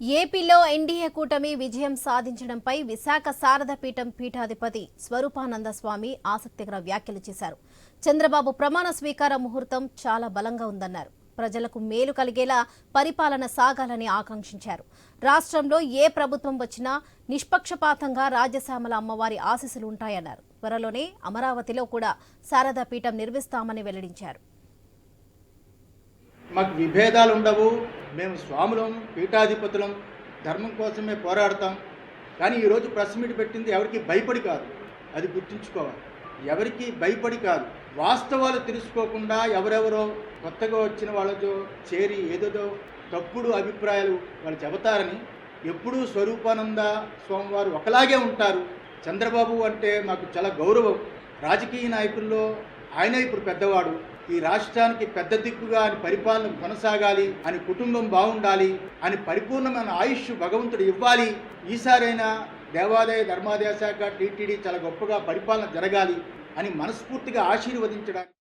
ఏపీలో ఎన్డీఏ కూటమి విజయం సాధించడంపై విశాఖ శారదపీఠం పీఠాధిపతి స్వరూపానంద స్వామి ఆసక్తికర వ్యాఖ్యలు చేశారు. చంద్రబాబు ప్రమాణ స్వీకార ముహూర్తం చాలా బలంగా ఉందన్నారు. ప్రజలకు మేలు కలిగేలా పరిపాలన సాగాలని ఆకాంక్షించారు. రాష్ట్రంలో ఏ ప్రభుత్వం వచ్చినా నిష్పక్షపాతంగా రాజశ్యామల అమ్మవారి ఆశీస్సులు ఉంటాయన్నారు. త్వరలోనే అమరావతిలో కూడా శారదా పీఠం నిర్మిస్తామని వెల్లడించారు. మాకు విభేదాలు ఉండవు మేము స్వాములం పీఠాధిపతులం ధర్మం కోసమే పోరాడతాం. కానీ ఈరోజు ప్రెస్ మీట్ పెట్టింది ఎవరికి భయపడి కాదు. అది గుర్తుంచుకోవాలి. ఎవరికి భయపడి కాదు. వాస్తవాలు తెలుసుకోకుండా ఎవరెవరో కొత్తగా వచ్చిన వాళ్ళతో చేరి ఏదేదో తప్పుడు అభిప్రాయాలు వాళ్ళు చెబుతారని ఎప్పుడూ స్వరూపానంద స్వామివారు ఒకలాగే ఉంటారు. చంద్రబాబు అంటే మాకు చాలా గౌరవం. రాజకీయ నాయకుల్లో ఆయన ఇప్పుడు పెద్దవాడు. ఈ రాష్ట్రానికి పెద్ద దిక్కుగా అని పరిపాలన కొనసాగాలి అని కుటుంబం బాగుండాలి అని పరిపూర్ణమైన ఆయుష్ భగవంతుడు ఇవ్వాలి. ఈసారైనా దేవాదాయ ధర్మాదాయ శాఖ టీటీడీ చాలా గొప్పగా పరిపాలన జరగాలి అని మనస్ఫూర్తిగా ఆశీర్వదించడానికి